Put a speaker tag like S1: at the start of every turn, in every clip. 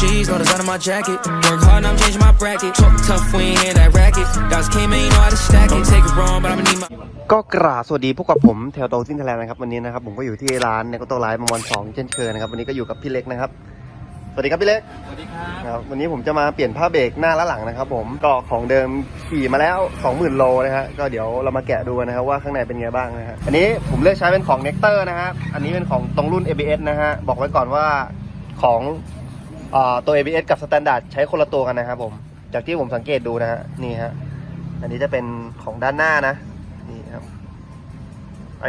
S1: cheese, no design on my jacket. Work hard, now I'm changing my bracket. Talk tough, we ain't hear that racket. Guys came in, you know how to stack it. Take it wrong, but I'ma need my.
S2: ก็กราบสวัสดีพวกกับผมแถวโตซินไทยแลนด์นะครับวันนี้นะครับผมก็อยู่ที่ร้านในก็โตไลฟ์มาวันสองเช่นเคยนะครับวันนี้ก็อยู่กับพี่เล็กนะครับสวัสดีครับพี่เล็ก
S3: สวัสดีครับ
S2: ครับวันนี้ผมจะมาเปลี่ยนผ้าเบรกหน้าและหลังนะครับผมก็ของเดิมขี่มาแล้ว 20,000 โลนะฮะก็เดี๋ยวเรามาแกะดูนะครับว่าข้างในเป็นไงบ้างนะฮะอันนี้ผมเลือกใช้เป็นของ n e c t a r นะฮะอันนี้เป็นของตรงรุ่น ABS นะฮะบอกไว้ก่อนว่าของ ตัว ABS กับ Standard ใช้คนละตัวกันนะครับผม จากที่ผมสังเกตดูนะฮะ นี่ฮะ อันนี้จะเป็นของด้านหน้านะ นี่ครับ ไอ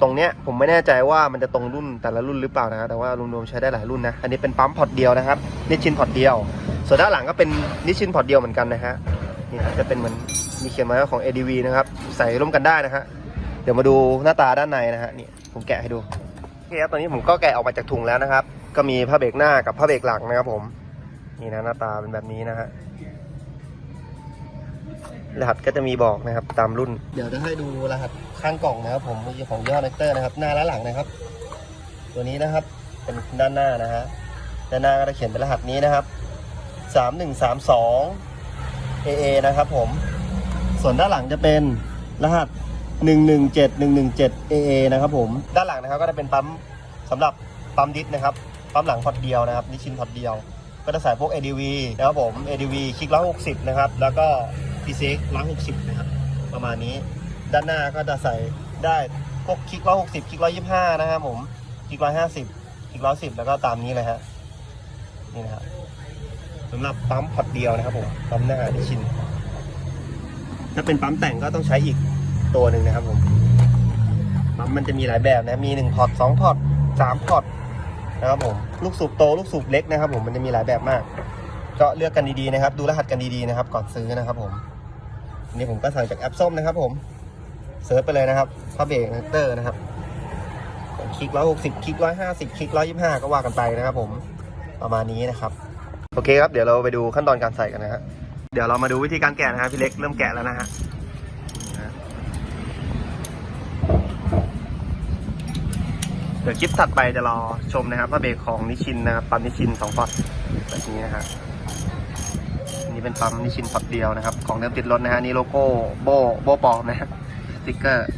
S2: ตรงเนี้ยผมไม่แน่ใจว่ามันจะตรงรุ่นแต่ละรุ่นหรือเปล่านะแต่ว่ารวมๆใช้ได้หลายรุ่นนะ อันนี้เป็นปั๊มพอร์ตเดียวนะครับ นิชชินพอร์ตเดียว ส่วนด้านหลังก็เป็นนิชชินพอร์ตเดียวเหมือนกันนะฮะ นี่ฮะจะเป็นเหมือนมีเขียนไว้ว่าของ ADV นะครับ ใส่ร่วมกันได้นะฮะ เดี๋ยวมาดูหน้าตาด้านในนะฮะ นี่ผมแกะให้ดูโอเคครับตอนนี้ผมก็แกะออกมาจากถุงแล้วนะครับ ก็มีผ้าเบรกหน้ากับผ้าเบรกหลังนะครับ ผม นี่นะหน้าตาเป็นแบบนี้นะฮะรหัสก็จะมีบอกนะครับตามรุ่น เดี๋ยวจะให้ดูรหัสข้างกล่องนะครับ ผมมีของย่ห้อเนเตอร์นะครับ หน้าและหลังนะครับ ตัวนี้นะครับ เป็นด้านหน้านะฮะด้านหน้าก็จะเขียนเป็นรหัสนี้นะครับสามหนึ่งสามสอง AA นะครับ ผม ส่วนด้านหลังจะเป็นรหัสหนึ่งหนึ่งเจ็ดหนึ่งหนึ่งเจ็ด AA นะครับ ผม ด้านหลังนะครับ ก็จะเป็นปั๊มสำหรับปั๊มดิสนะครับ ปั๊มหลังพอดเดียวนะครับนิชินพอดเดียว ก็จะใส่พวก ADV นะครับผม ADV คลิกร้อยหกสิบนะครับแล้วก็ PCX ร้อยหกสิบนะครับประมาณนี้ด้านหน้าก็จะใส่ได้พวกคลิกร้อยหกสิบคลิกร้อยยี่ห้านะครับผมคลิกร้อยห้าสิบคลิกร้อยสิบแล้วก็ตามนี้เลยฮะนี่นะครับสำหรับปั๊มพอดเดียวนะครับผมปั๊มหน้านิชิน ถ้าเป็นปั๊มแต่งก็ต้องใช้อีกตัวหนึ่งนะครับผมปั๊มมันจะมีหลายแบบนะมีหนึ่งพอร์ตสองพอร์ตสามพอร์ต นะครับผมลูกสูบโตลูกสูบเล็กนะครับ ผมมันจะมีหลายแบบมาก ก็เลือกกันดีๆนะครับ ดูรหัสกันดีๆนะครับ ก่อนซื้อนะครับ ผมนนี้ผมก็สั่งจากแอปส้มนะครับ ผมเซิร์ชไปเลยนะครับพาเบรกเตอร์นะครับคลิกร้อยหกสิบคลิกร้อยห้าสิบคลิกร้อยยี่ห้าก็ว่ากันไปนะครับ ผมประมาณนี้นะครับ โอเคครับเดี๋ยวเราไปดูขั้นตอนการใส่กันนะฮะเดี๋ยวเรามาดูวิธีการแกะนะฮะพี่เล็กเริ่มแกะแล้วนะฮะ เดี๋ยวคลิปถัดไปจะรอชมนะครับว่าเบรกของนิชินนะครับปั๊มนิชินสองพอร์ตแบบนี้นะฮะอันนี้เป็นปั๊มนิชินพอร์ตเดียวนะครับ ของเดิมติดรถนะฮะนี่โลโก้โบโบปอมนะฮะสติกเกอร์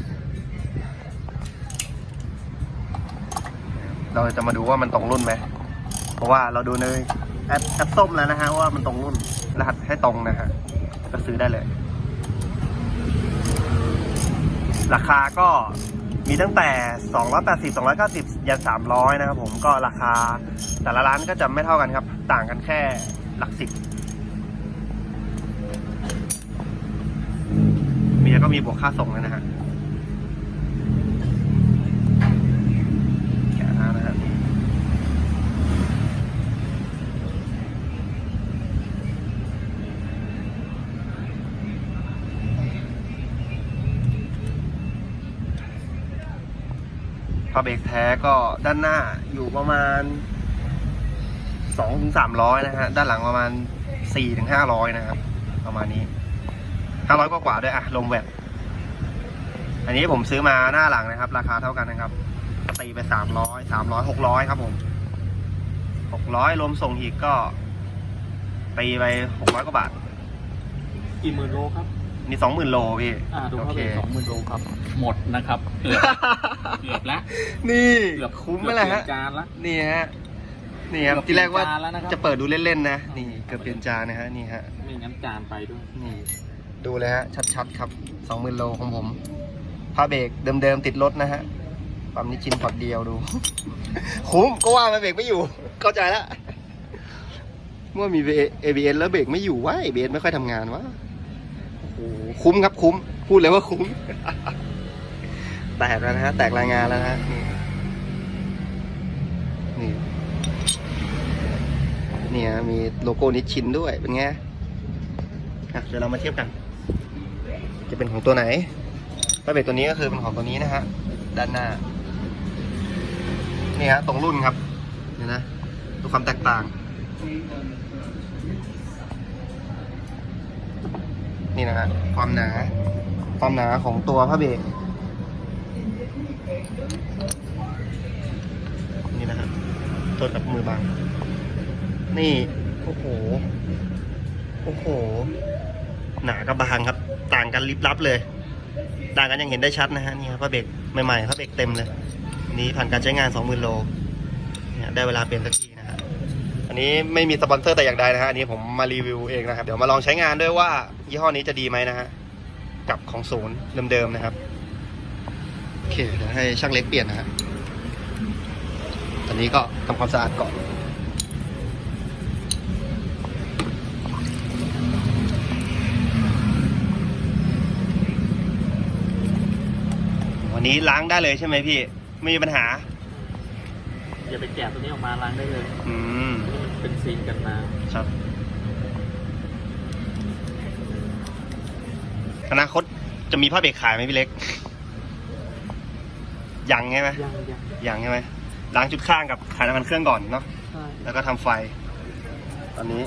S2: เราจะมาดูว่ามันตรงรุ่นไหมเพราะว่าเราดูในแอปแอปส้มแล้วนะฮะว่ามันตรงรุ่นรหัสให้ตรงนะฮะก็ซื้อได้เลย ราคาก็ มีตั้งแต่ 280 290 ยัน 300 นะครับผมก็ราคาแต่ละร้านก็จะไม่เท่ากันครับ ต่างกันแค่หลักสิบมีแล้วก็มีบวกค่าส่งเลยนะฮะแล้วนะฮะ ผ้าเบรกแท้ก็ด้านหน้าอยู่ประมาณสองถึงสามร้อยนะฮะ ด้านหลังประมาณสี่ถึงห้าร้อยนะครับ ประมาณนี้ห้าร้อยกว่าๆด้วยอะลมแวดอันนี้ผมซื้อมาหน้าหลังนะครับ ราคาเท่ากันนะครับตีไปสามร้อยสามร้อยหกร้อยครับผมหกร้อยรวมส่งอีกก็ตีไปหกร้อยกว่าบาท
S3: กี่หมื่นโลครับ
S2: นี่สองหมื่นโลพี่
S3: อ่าดู
S2: โอ
S3: เข้า
S2: เค
S3: ไปสองหมื่นโลครับ หมดนะครับ เกือบเกือบแล้ว
S2: นี่
S3: เกือบ
S2: คุ้มไหมล่ะฮะ
S3: เกือบเปลี่ยนจานละ
S2: นี่ฮะนี่ครับ
S3: เกือบ
S2: ที่แรกว่า
S3: เปลี่ยนจานแล้วนะครับ
S2: จะเปิดดูเล่นๆนะนี่เกือบเปลี่ยนจานนะฮะนี่ฮะ
S3: ไม่งั้นจานไปด้วย
S2: นี่ดูเลยฮะชัดๆครับสองหมื่นโลของผมผ้าเบรกเดิมๆติดรถนะฮะปั๊มนิชินพอดเดียวดู คุ้มก็ว่ามันเบรกไม่อยู่ เข้าใจแล้วเมื่อมี ABS แล้วเบรกไม่อยู่วะ ABS ไม่ค่อยทำงานวะโอ้โห คุ้มครับคุ้ม พูดเลยว่าคุ้ม แตกแล้วนะฮะ แตกรายงานแล้วนะฮะ นี่นี่เนี่ยมีโลโก้นิชชินด้วย เป็นไงอะเดี๋ยวเรามาเทียบกัน จะเป็นของตัวไหนถ้าเป็นตัวนี้ก็คือเป็นของตัวนี้นะฮะ ด้านหน้า นี่ฮะ ตรงรุ่นครับ เห็นนะ ดูความแตกต่าง นี่นะฮะความหนา ความหนาของตัวผ้าเบรกนี่นะฮะโทษกับมือบางนี่ โอ้โห โอ้โห หนากับบางครับ ต่างกันลิบลับเลย ต่างกันยังเห็นได้ชัดนะฮะนี่ครับพระเบรกใหม่ๆพระเบรกเต็มเลย นี้ผ่านการใช้งาน 20,000 โล เนี่ยได้เวลาเปลี่ยนสักที อันนี้ไม่มีสปอนเซอร์แต่อย่างใดนะฮะอันนี้ผมมารีวิวเองนะครับ เดี๋ยวมาลองใช้งานด้วยว่า ยี่ห้อนี้จะดีไหมนะฮะกับของศูนย์เดิมๆนะครับโอเคเดี๋ยวให้ช่างเล็กเปลี่ยนนะฮะตอนนี้ก็ทำความสะอาดก่อนวันนี้ล้างได้เลยใช่ไหมพี่ ไม่มีปัญหา
S3: อย่าไปแกะตัวนี้ออกมาล้างได้เลย
S2: อืม
S3: นี่มัน เป็นซีนกันมา
S2: ครับ อนาคตจะมีผ้าเบรกขายไหมพี่เล็ก ยังใช่ไหม
S3: ยังยัง
S2: ยังใช่ไหมล้างจุดข้างกับขายน้ำมันเครื่องก่อนเนาะ
S3: ใช่
S2: แล้วก็ทำไฟ ตอนนี้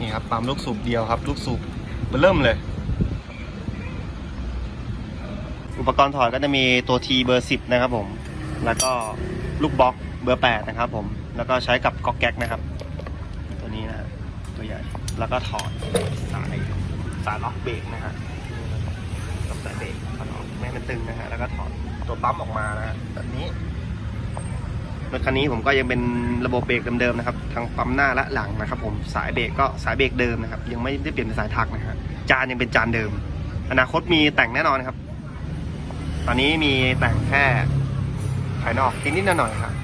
S2: นี่ครับ ปั๊มลูกสูบเดียวครับ ลูกสูบเบอร์เริ่มเลย อุปกรณ์ถอดก็จะมีตัว T เบอร์ 10 นะครับผม แล้วก็ลูกบล็อกเบอร์ 8 นะครับผม แล้วก็ใช้กับก๊อกแก๊กนะครับ ตัวนี้นะตัวใหญ่ แล้วก็ถอดสายสายล็อกเบรกนะฮะล็อกสายเบรกถอดออกไม่มันตึงนะฮะ แล้วก็ถอดตัวปั๊มออกมานะฮะแบบนี้ รถคันนี้ผมก็ยังเป็นระบบเบรกเดิมๆนะครับทั้งปั๊มหน้าและหลังนะครับ ผมสายเบรกก็สายเบรกเดิมนะครับ ยังไม่ได้เปลี่ยนเป็นสายถักนะฮะจานยังเป็นจานเดิม อนาคตมีแต่งแน่นอนครับ ตอนนี้มีแต่งแค่ภายนอกนิดๆหน่อยๆครับ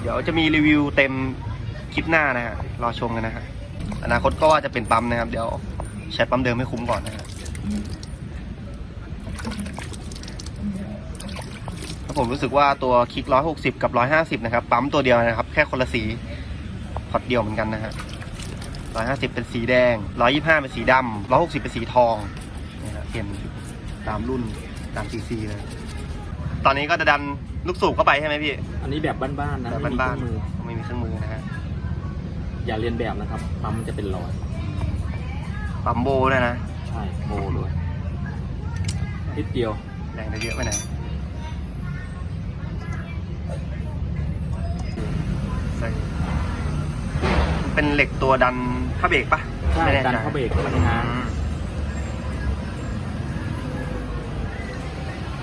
S2: เดี๋ยวจะมีรีวิวเต็มคลิปหน้านะฮะรอชมกันนะฮะอนาคตก็ว่าจะเป็นปั๊มนะครับ เดี๋ยวใช้ปั๊มเดิมให้คุ้มก่อนนะฮะ แล้วผมรู้สึกว่าตัวคลิก 160 กับ 150 นะครับ ปั๊มตัวเดียวนะครับ แค่คนละสีพอร์ตเดียวเหมือนกันนะฮะ 150 เป็นสีแดง 125 เป็นสีดำ 160 เป็นสีทองนะฮะเปลี่ยนตามรุ่นตามซีซีเลย ตอนนี้ก็จะดันลูกสูบเข้าไปใช่ไหมพี่
S3: อันนี้แบบบ้านๆนะ
S2: แบบ
S3: ไม่มีเค
S2: บ้า
S3: รื่
S2: น
S3: องมือ
S2: ๆไม่มีเครื่องมือนะฮะ
S3: อย่าเรียนแบบนะครับ ปั๊มมันจะเป็นรอย
S2: ปั๊มโบด้วยนะ
S3: ใช่ โบเลยนิดเดียว
S2: แรงจะเยอะไปไหนอยใส่ เป็นเหล็กตัวดันผ้าเบรกปะ
S3: ใช่
S2: ไม่แน่
S3: ดัน
S2: ใจ
S3: เข้าเบรกมันงาน
S2: อืม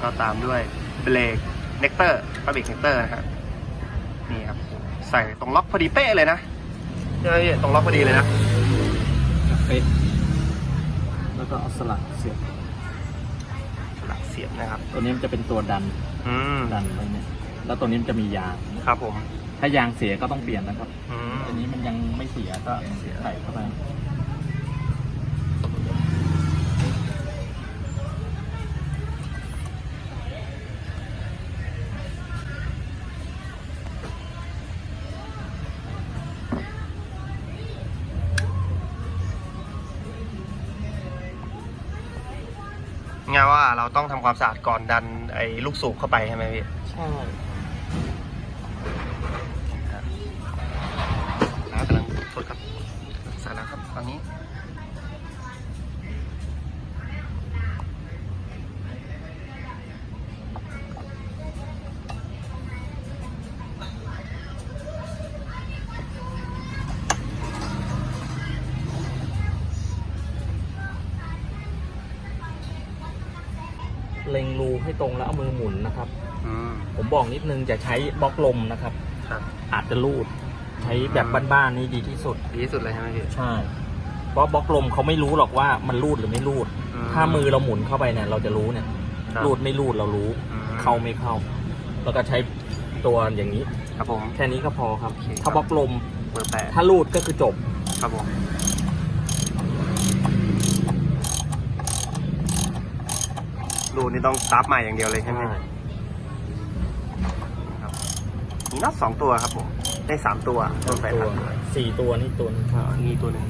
S2: ก็ตามด้วยเบรกเนกเตอร์ผ้าเบรกเนกเตอร์นะฮะนี่ครับ ใส่ตรงล็อกพอดีเป๊ะเลยนะใช่ไหมพี่ตรงล็อกพอดีเลยนะ
S3: เป๊ะแล้วก็เอาสลักเสียบ
S2: หลักเสียบนะครับ
S3: ตัวนี้มันจะเป็นตัวดัน
S2: อืม
S3: ดันไว้เนี่ยแล้วตัวนี้มันจะมียาง
S2: ครับผม
S3: ถ้ายางเสียก็ต้องเปลี่ยนนะครับ
S2: อืม
S3: อันนี้มันยังไม่เสียก็ใส่เข้าไป
S2: งานว่าเราต้องทำความสะอาดก่อนดันไอ้ลูกสูบเข้าไปใช่ไหมพี่
S3: ใช่ เล็งรูให้ตรงแล้วเอามือหมุนนะครับ
S2: อืม
S3: ผมบอกนิดนึงจะใช้บล็อกลมนะครับ
S2: ครับ
S3: อาจจะรูด ใช้แบบบ้านๆนี่ดีที่สุด
S2: ดีที่สุดเลยใช่ไหมพี่
S3: ใช่ เพราะบล็อกลมเขาไม่รู้หรอกว่ามันรูดหรือไม่รูด ถ้ามือเราหมุนเข้าไปเนี่ยเราจะรู้เนี่ย
S2: ครับ
S3: รูดไม่รูดเรารู้
S2: อืม
S3: เข้าไม่เข้า แล้วก็ใช้ตัวอย่างนี้
S2: ครับผม
S3: แค่นี้ก็พอครับ
S2: โอเคครับ
S3: ถ้าบล็อกลม
S2: เบอร์แปด
S3: ถ้ารูดก็คือจบ
S2: ครับผม นี่ต้องซับใหม่อย่างเดียวเลยใช่ไหมครับมีน็อตสองตัวครับผมได้สามตัวตัวแปด
S3: ตัว
S2: ครับ
S3: สี่ตัวนี่ตัวนึง
S2: อ่านี่ตัวหนึ่ง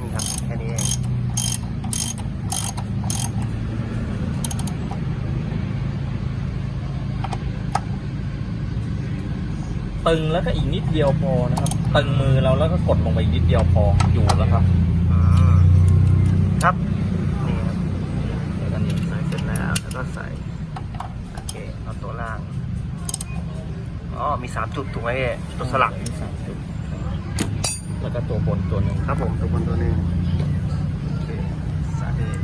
S2: นี่ครับแค่นี้เอง
S3: ตึงแล้วก็อีกนิดเดียวพอนะครับ ตึงมือเราแล้วก็กดลงไปอีกนิดเดียวพออยู่แล้วครับ
S2: อืสามจุดถูกไหมพี่ตัวสลัก
S3: มีสามจุดแล้วก็ตัวบนตัวหนึ่ง
S2: ครับผมตัวบนตัวหนึ่งโอเคสาเหตุ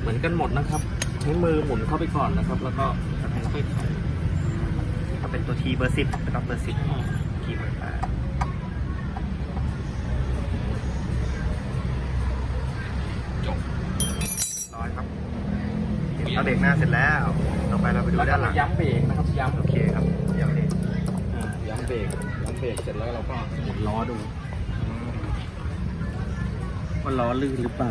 S3: เหมือนกันหมดนะครับใช้มือหมุนเข้าไปก่อนนะครับ แล้วก็กระแทกไปไข
S2: ถ้าเป็นตัวทีเบอร์สิบนะครับเบอร์สิบทีเบอร์แปด เห็นเอาเบรกหน้าเสร็จแล้ว ต่อไปเราไปดู
S3: แล้วก็
S2: ด้านหลัง
S3: ย้ำเบรกนะครับย้ำ
S2: โอเคครับเดี๋ยวเบรก
S3: อ่าย้ำเบรกย้ำเบรกเสร็จแล้วเราก็หมุนล้อดูว่าล้อลื่นหรือเปล่า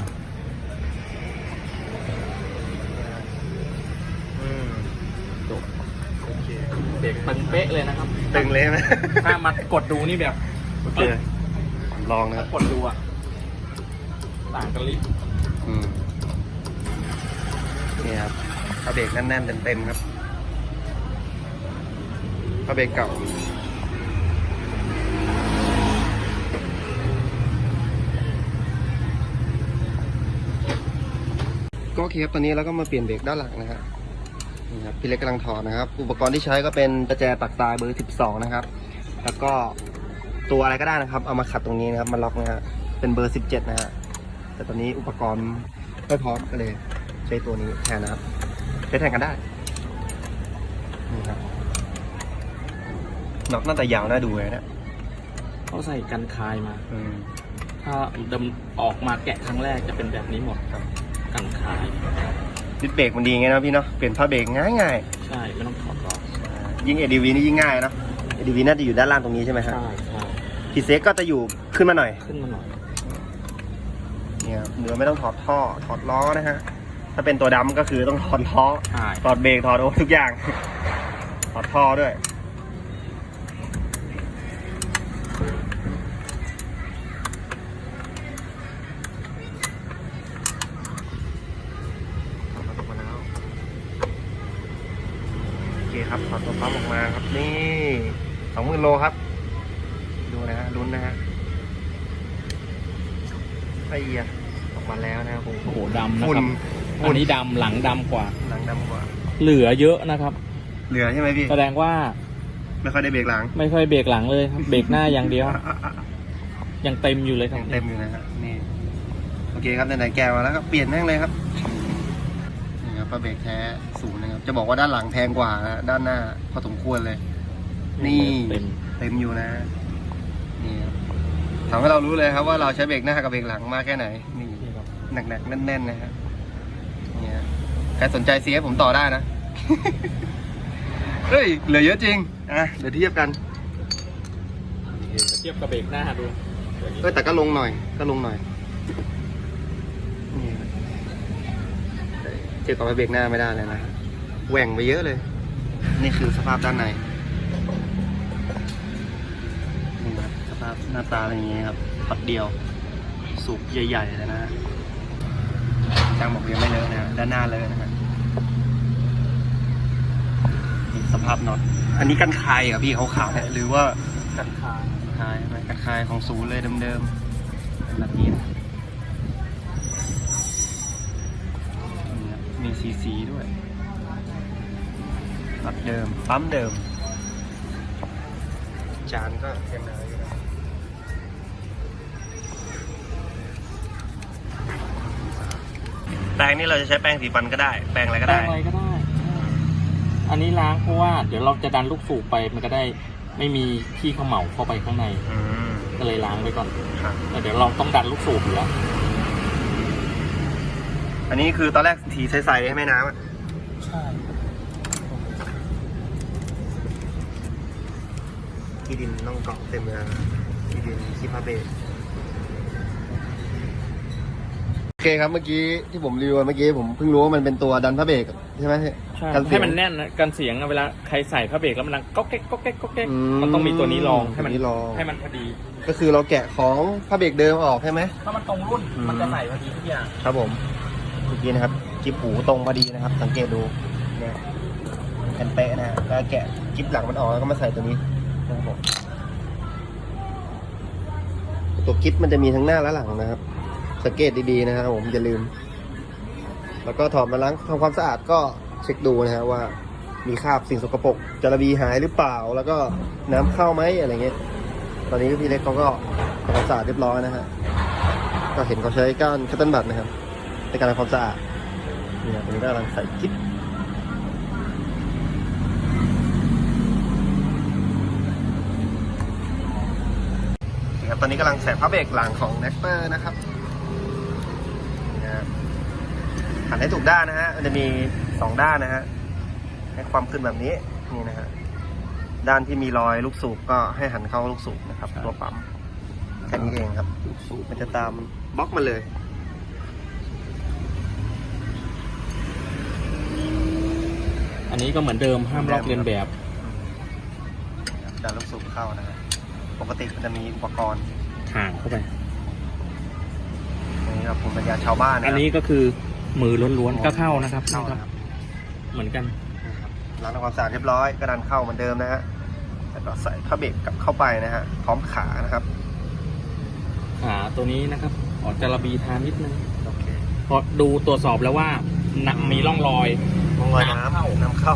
S2: อืม
S3: จบโอเคเบรกตึงเป๊ะเลยนะครับ
S2: ตึงเลยไหม
S3: ถ้ามากดดูนี่แบบ
S2: โอเค ลองนะค
S3: ถ้า
S2: รับ
S3: กดดูอะต่างกันลิบ
S2: อืม นี่ครับผ้าเบรกแน่นๆเต็มๆครับผ้าเบรกเก่าก็โอเคครับตอนนี้เราก็มาเปลี่ยนเบรกด้านหลังนะครับนี่ครับพี่เล็กกำลังถอดนะครับ อุปกรณ์ที่ใช้ก็เป็นประแจปักตายเบอร์ 12 นะครับ แล้วก็ตัวอะไรก็ได้นะครับ เอามาขัดตรงนี้นะครับมาล็อกนะฮะเป็นเบอร์ 17 นะฮะแต่ตอนนี้อุปกรณ์ไม่พร้อมก็เลย ใช้ตัวนี้แทนนะครับใช้แทนกันได้นี่ครับน็อตน่าจะยาวน่าดูเลยนะ
S3: เขาใส่กันคายมา
S2: อืม
S3: ถ้าดำออกมาแกะครั้งแรกจะเป็นแบบนี้หมดครับ กันคาย
S2: ดิสเบรกมันดีไงนะพี่เนาะเปลี่ยนผ้าเบรกง่าย
S3: ใช่ไม่ต้องถอดล้อ
S2: ๆยิ่ง ADV นี่ยิ่งง่ายเนาะ ADV น่าจะอยู่ด้านล่างตรงนี้ใช่ไหมครับ
S3: ใช่ใช่
S2: ทีเซ็กก็จะอยู่ขึ้นมาหน่อย
S3: ขึ้นมาหน่อย
S2: เนี่ยครับเหนือไม่ต้องถอดท่อถอดล้อนะฮะ ถ้าเป็นตัวดำก็คือต้องถอดล้อ
S3: ใช่
S2: ถอดเบรกถอดโอ้ทุกอย่าง ถอดท่อด้วยถอดออกมาแล้วโอเคครับถอดตัวปั๊มออกมาครับนี่สองหมื่นโลครับ ดูนะฮะลุ้นนะฮะไอ้เหี้ยออกมาแล้วนะครับผม
S3: โอ้โหดำนะ
S2: ฝุ่
S3: คนรับ
S2: ฝุ่
S3: อั
S2: น
S3: นนี้ดำหลังดำกว่า
S2: หลังดำกว่า
S3: เหลือเยอะนะครับ
S2: เหลือใช่ไหมพี่
S3: แสดงว่า
S2: ไม่ค่อยได้เบรกหลัง
S3: ไม่ค่อยเบรกหลังเลยครับ เบรกหน้าอย่างเดียว
S2: อะอะอะ
S3: ยังเต็มอยู่เลยครับ
S2: ยังเต็มอยู่นะฮะนี่โอเคครับไหนๆแกะมาแล้วก็เปลี่ยนแม่งเลยครับนี่ครับผ้าเบรกแท้ศูนย์นะครับจะบอกว่าด้านหลังแพงกว่านะด้านหน้าพอสมควรเลย นี่
S3: เต็ม
S2: เต็มอยู่นะนี่ครับทำให้เรารู้เลยครับว่าเราใช้เบรกหน้ากับเบรกหลังมากแค่ไหนนี่
S3: นี่ครับ
S2: หนักๆแน่นๆนะฮะเนี่ย ใครสนใจซีให้ผมต่อได้นะ เฮ้ย เหลือเยอะจริง อะ เดี๋ยวเทียบกัน
S3: เทียบกับเบรกหน้าดู
S2: เอ้ยแต่ก็ลงหน่อย ก็ลงหน่อยนี่ครับเทียบกับเบรกหน้าไม่ได้เลยนะ แหว่งไปเยอะเลย นี่คือสภาพด้านในนี่ครับสภาพหน้าตาเป็นอย่างนี้ครับปัดเดียวสูบใหญ่ๆเลยนะฮะ ช่างบอกยังไม่เลอะนะฮะด้านหน้าเลยนะฮะนี่สภาพน็อตอันนี้กันคายเหรอพี่เขาขาวๆเนี่ยหรือว่า
S3: กันคาย
S2: คายไหมกันคายของศูนย์เลยเดิมๆเป็นแบบนี้นะนี่ครับมีซีซีด้วยรถเดิมปั๊มเดิม จานก็ยังหนาอยู่ แปรงนี่เราจะใช้แปรงสีฟันก็ได้ แปรงอะไรก็
S3: แป้
S2: ได้
S3: งอะไรก็ได้อันนี้ล้างเพราะว่าเดี๋ยวเราจะดันลูกสูบไปมันก็ได้ไม่มีขี้เขม่าเข้าไปข้างใน
S2: อืม
S3: ก็เลยล้างไว้ก่อน
S2: ครับ
S3: แต่เดี๋ยวเราต้องดันลูกสูบอยู่แล้ว
S2: อันนี้คือตอนแรกถีใสๆให้แม่น้ำอะ
S3: ใช่
S2: ที่ดินต้องเกาะเต็มเลยนะที่ดินคีพาเบส เคครับเมื่อกี้ที่ผมรีวิวเมื่อกี้ผมเพิ่งรู้ว่ามันเป็นตัวดันพระเบรกใช่ไหมพี่
S3: ใช่
S2: กันเสียง
S3: ให้มันแน่นนะกันเสียงอะเวลาใครใส่ผ้าเบรกแล้วมันดังก๊อกแก๊กก๊อกแก๊กก๊อกแก๊ก
S2: อื
S3: มันต้องมีตัวนี้รองให้มัน
S2: ตัวนี้รอง
S3: ให้มันพอดี
S2: ก็คือเราแกะของพระเบรกเดิมออกใช่ไหม
S3: ถ้ามันตรงรุ่น
S2: อืม
S3: มันจะใส่พอดีทุกอย่าง
S2: ครับผมเมื่อกี้นะครับจิ๊บหูตรงพอดีนะครับ สังเกตดูเนี่ยเป็นเป๊ะนะฮะแล้วแกะจิ๊บหลังมันออกแล้วก็มาใส่ตัวนี้นะครับผมตัวกิ๊บมันจะมีทั้งหน้าและหลังนะครับ สังเกตดีๆนะครับผมอย่าลืม แล้วก็ถอดมาล้างทำความสะอาดก็เช็คดูนะฮะว่ามีคราบสิ่งสกปรกจระบีหายหรือเปล่า แล้วก็น้ำเข้าไหมอะไรเงี้ย ตอนนี้พี่เล็กเขาก็ทำความสะอาดเรียบร้อยนะฮะ ก็เห็นเขาใช้ก้านคัตเติ้ลบัตนะครับ ในการทำความสะอาดเนี่นะตอนนี้ก็กำลังใส่กิ๊บครับตอนนี้กำลังใส่ผ้าเบรกหลังของ n e x t e r นะครับนี่นะฮะ หันให้ถูกด้านนะฮะมันจะมีสองด้านนะฮะให้ความขึ้นแบบนี้นี่นะฮะด้านที่มีรอยลูกสูบก็ให้หันเข้าลูกสูบนะครับ ตัวปั๊มแค่นี้เองครับ มันจะตามบล็อกมาเลย
S3: อันนี้ก็เหมือนเดิมห้ามลอกเลียนแบบ
S2: ดันลูกสูบเข้านะฮะปกติมันจะมีอุปกรณ์
S3: ห่างเข้าไป
S2: นี่ครับภูมิปัญญาชาวบ้านนะค
S3: อั
S2: รั
S3: น
S2: บ
S3: นี้ก็คือ มือล้วนๆก็เข้านะครับ
S2: เข้า
S3: นี่ค
S2: นะ
S3: รับ
S2: ครับ
S3: เหมือนกัน
S2: ล้างทำความสะอาดเรียบร้อยก็ดันเข้าเหมือนเดิมนะฮะแล้วก็ใส่ผ้าเบรกกลับเข้าไปนะฮะพร้อมขานะครับ
S3: ขาตัวนี้นะครับขอจระบีทานนิดนึง
S2: โอเค
S3: พอดูตรวจสอบแล้วว่าหนักมีร่องรอย
S2: มองรอยน้
S3: น้ำเข้าำ
S2: น้ำเข้า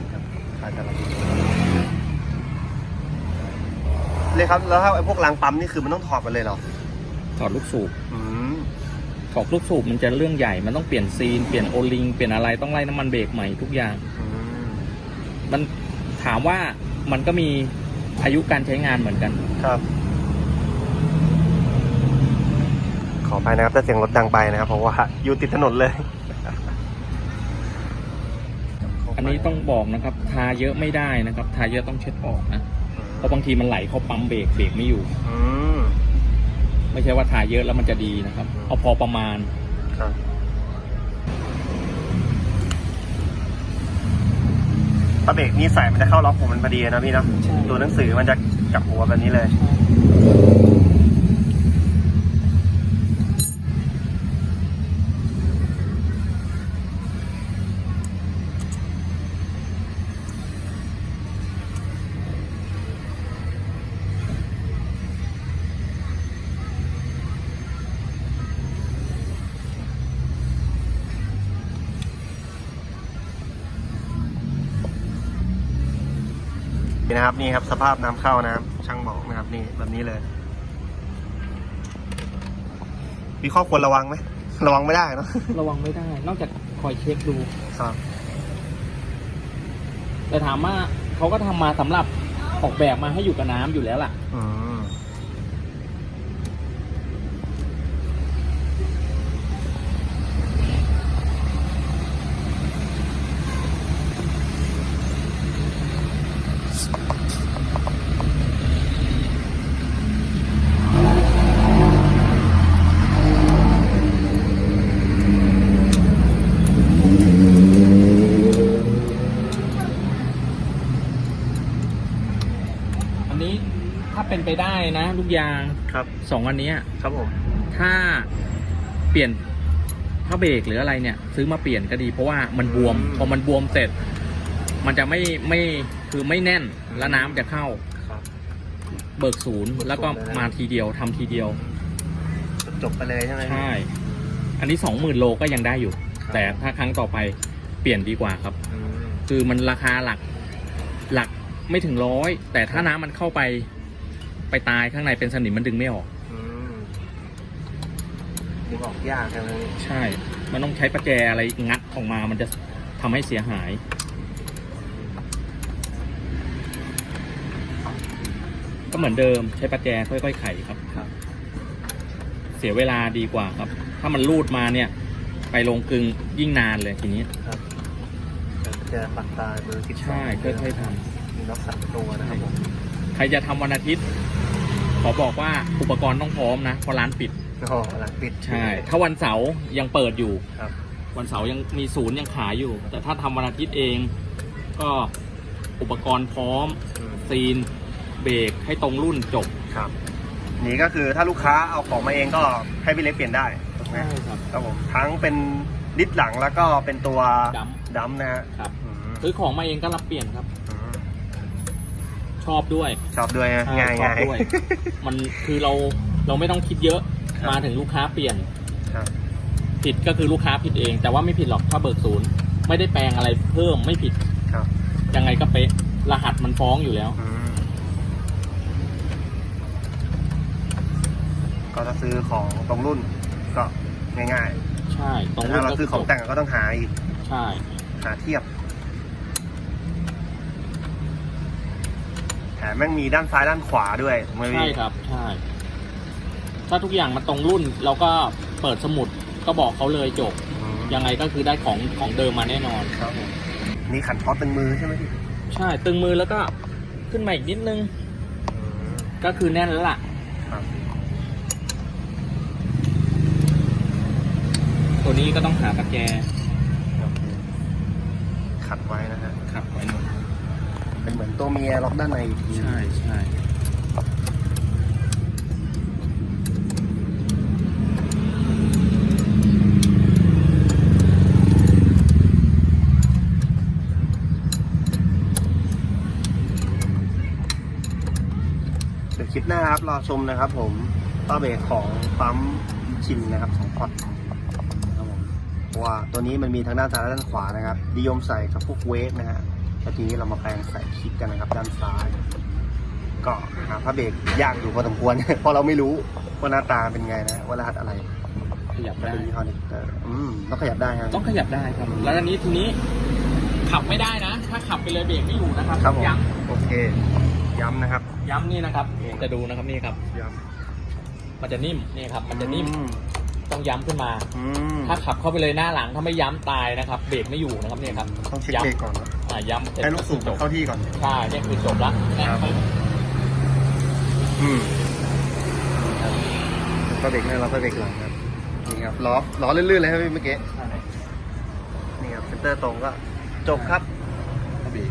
S2: นี่ครับขาจะระเบีเลยครับแล้วถ้าไอ้พวกรางปั๊มนี่คือมันต้องถอดมาเลยเหรอ
S3: ถอดลูกสูบ
S2: อืม
S3: ถอดลูกสูบมันจะเรื่องใหญ่ มันต้องเปลี่ยนซีน เปลี่ยนโอลิง เปลี่ยนอะไร ต้องไล่น้ำมันเบรกใหม่ทุกอย่าง
S2: อืม
S3: มันถามว่ามันก็มีอายุการใช้งานเหมือนกัน
S2: ครับ ขอไปนะครับถ้าเสียงรถดังไปนะครับ เพราะว่าอยู่ติดถนนเลย
S3: อันนี้ต้องบอกนะครับ ทาเยอะไม่ได้นะครับ ทาเยอะต้องเช็ดออกนะ เพราะบางทีมันไหลเข้าปั๊มเบรกเบรกไม่อยู่
S2: อืม
S3: ไม่ใช่ว่าทาเยอะแล้วมันจะดีนะครับ เอาพอประมาณ
S2: ครับปลาเบรกนี่ใส่มันจะเข้าล็อกผมมันพอดีนะพี่เนาะ
S3: ใช่
S2: ตัวหนังสือมันจะกลับหัวแบบนี้เลย นี่นะครับนี่ครับสภาพน้ำเข้านะครับช่างบอกนะครับนี่แบบนี้เลย มีข้อควรระวังไหมระวังไม่ได้เนอะ
S3: ระวังไม่ได้ นอกจากคอยเช็คดู
S2: ครับ
S3: แต่ถามว่าเขาก็ทำมาสำหรับออกแบบมาให้อยู่กับน้ำอยู่แล้วล่ะ
S2: อืม
S3: อันนี้ถ้าเป็ นไปได้นะลูกยาง
S2: ครับ
S3: สองอันเนี้ย
S2: ครับผม
S3: ถ้าเปลี่ยนผ้าเบรกหรืออะไรเนี่ย ซื้อมาเปลี่ยนก็ดีเพราะว่ามันบวม พอมันบวมเสร็จ มันจะไม่ไม่คือไม่แน่นแล้วน้ำจะเข้า
S2: ครับ
S3: เบิกศูนย์แล้วก็มาทีเดียวทำทีเดียว
S2: จบไปเลยใช่ไหม
S3: ใช่อันนี้สองหมื่นโลก็ยังได้อยู่
S2: ครับ
S3: แต่ถ้าครั้งต่อไปเปลี่ยนดีกว่าครับ
S2: อืม
S3: คือมันราคาหลักหลักไม่ถึงร้อยแต่ถ้าน้ำมันเข้าไป ไปตายข้างในเป็นสนิมมันดึงไม่ออก
S2: อืมดึงออกยากใช่ไหม
S3: ใช่ มันต้องใช้ประแจอะไรงัดออกมา มันจะทำให้เสียหาย ก็เหมือนเดิมใช้ประแจค่อยๆไขครับ
S2: ครับ
S3: เสียเวลาดีกว่าครับ ถ้ามันรูดมาเนี่ย ไปลงกึงยิ่งนานเลยทีนี้
S2: ครับจะปักตายเบอร์สิบ
S3: ใช่ค่อยๆทำ
S2: มีล็อกสามตัวนะครับผม
S3: ใครจะทำวันอาทิตย์ ขอบอกว่าอุปกรณ์ต้องพร้อมนะเพราะร้านปิด
S2: อ๋อหลังปิด
S3: ใช่ ถ้าวันเสาร์ยังเปิดอยู่
S2: ครับ
S3: วันเสาร์ยังมีศูนย์ยังขายอยู่ แต่ถ้าทำวันอาทิตย์เองก็อุปกรณ์พร้อม
S2: อืม
S3: ซีน เบรกให้ตรงรุ่นจบ
S2: ครับ นี่ก็คือถ้าลูกค้าเอาของมาเองก็ให้พี่เล็กเปลี่ยนได้ถูกไหม
S3: ครับ
S2: ครับผมทั้งเป็นดิสหลังแล้วก็เป็นตัว
S3: ด
S2: ดัมนะฮะ
S3: ครับ
S2: อืม
S3: ซื้อของมาเองก็รับเปลี่ยนครับ
S2: อืม
S3: ชอบด้วย
S2: ชอบด้วยนะ
S3: ใช่
S2: ง่าย
S3: ชอบ
S2: ง่าย
S3: ด้วย มันคือเราเราไม่ต้องคิดเยอะ
S2: ครับ
S3: มาถึงลูกค้าเปลี่ยน
S2: ครับ
S3: ผิดก็คือลูกค้าผิดเอง แต่ว่าไม่ผิดหรอกถ้าเบิกศูนย์ ไม่ได้แปลงอะไรเพิ่มไม่ผิด
S2: ครับ
S3: ยังไงก็เป๊ะรหัสมันฟ้องอยู่แล้ว
S2: อืมก็ถ้าซื้อของตรงรุ่นก็ง่าย
S3: ใช่ต
S2: ๆ
S3: รง
S2: แต่
S3: รุ่
S2: ถ้านเรา
S3: ก็
S2: ซื้อของแต่งก็ต้องหาอีก
S3: ใช่
S2: หาเทียบ แถมแม่งมีด้านซ้ายด้านขวาด้วยถูกไหม
S3: ใช่
S2: พี่
S3: ครับ ใช่ ถ้าทุกอย่างมันตรงรุ่นเราก็เปิดสมุดก็บอกเขาเลยจบ
S2: อืม
S3: ยังไงก็คือได้ของของเดิมมาแน่นอน
S2: ครับผมนี่ขันท็อตตึงมือใช่ไหมพี่
S3: ใช่ ตึงมือแล้วก็ขึ้นมาอีกนิดนึง
S2: อืม
S3: ก็คือแน่นแล้วล่ะ
S2: ครับ
S3: ตัวนี้ก็ต้องหาตะแก
S2: โอเคขัดไว้นะฮะ
S3: ขับไว้หมด
S2: เป็นเหมือนตัวเมียล็อกด้านในอีกที
S3: ใช่ใช่
S2: เดี๋ยวคลิปหน้าครับ รอชมนะครับผมต้อเบรกของปั๊มชินนะครับสองพอร์ตครับผมเพราะว่าตัวนี้มันมีทั้งด้านซ้ายและด้านขวานะครับนิยมใส่กับพวกเวฟนะฮะ แล้วทีนี้เรามาแปลงใส่คลิปกันนะครับด้านซ้าย ก็หาผ้าเบรกยากอยู่พอสมควร เพราะเราไม่รู้ว่าหน้าตาเป็นไงนะว่ารหัสอะไร
S3: ขยับ
S2: มัน
S3: ได้
S2: เป็นยี่ห้อนี้เอออืมต้องขยับได้ครับ
S3: ต้องขยับได้ครับ แล้วอันนี้ทีนี้ขับไม่ได้นะ ถ้าขับไปเลยเบรกไม่อยู่นะครับ
S2: ครับผม
S3: ย้
S2: โอเค ย้ำนะครับำ
S3: ย้ำนี่นะครับจะดูนะครับนี่ครับ
S2: ย้
S3: มันจะนิ่มนี่ครับำมันจะนิ่ม
S2: อื
S3: ต้องย้ำขึ้นมา
S2: อืม
S3: ถ้าขับเข้าไปเลยหน้าหลังถ้าไม่ย้ำตายนะครับ เบรกไม่อยู่นะครับเนี่ยครับ
S2: ต้องเช็ค
S3: ย้ำ
S2: เบรกก่อนครับ
S3: อ่าย้ำเสร็จ
S2: ให้ลูกสูบ
S3: จบ
S2: เข้าที่ก่อน
S3: ใช่เนี่ยคือจบละแน่
S2: ครับ
S3: ปึ๊บ
S2: อืมก็เบรกหน้าเราก็เบรกหลังครับ นี่ครับล้อล้อลื่นๆเลยครับพี่เมื่อกี้
S3: ใช่
S2: นี่ครับเซนเตอร์ตรงก็จบครับ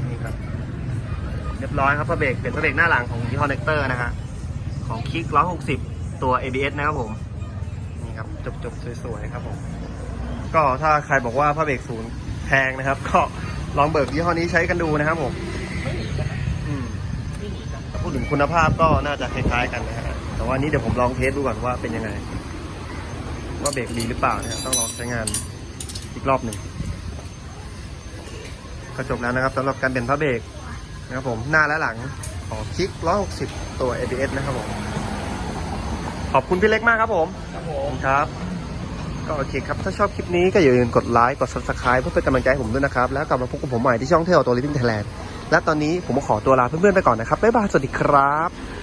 S2: นี่ครับ เรียบร้อยครับพระเบรกเป็นพระเบรกหน้าหลังของยี่ห้อเนกเตอร์นะฮะ ของคิก160 ตัว ABS นะครับผม นี่ครับจบจบๆสวยๆครับผม ก็ถ้าใครบอกว่าพระเบรกศูนย์แพงนะครับ ก็ ลองเบิกยี่ห้อนี้ใช้กันดูนะครับผม
S3: ไม่หนีกันนะ
S2: อืม
S3: ไม่หนีกัน
S2: พูดถึงคุณภาพก็น่าจะคล้ายๆกันนะฮะแต่ว่านี้เดี๋ยวผมลองเทสดูก่อนว่าเป็นยังไง ว่าเบรกดีหรือเปล่านะฮะต้องลองใช้งานอีกรอบหนึ่งก็จบแล้วนะครับสำหรับการเปลี่ยนพระเบรกนะครับผมหน้าและหลังของคิก 160 ตัว ABS นะครับผม ขอบคุณพี่เล็กมากครับผม
S3: ครับผ
S2: ขอบ
S3: ม
S2: คุณครับ ก็โอเคครับ ถ้าชอบคลิปนี้ก็อย่าลืมกดไลค์ กด subscribe เพื่อเป็นกำลังใจให้ผมด้วยนะครับ แล้วกลับมาพบกับผมใหม่ที่ช่องเที่ยวตัว Living Thailand และตอนนี้ผมขอตัวลาเพื่อนๆไปก่อนนะครับ บ๊ายบาย สวัสดีครับ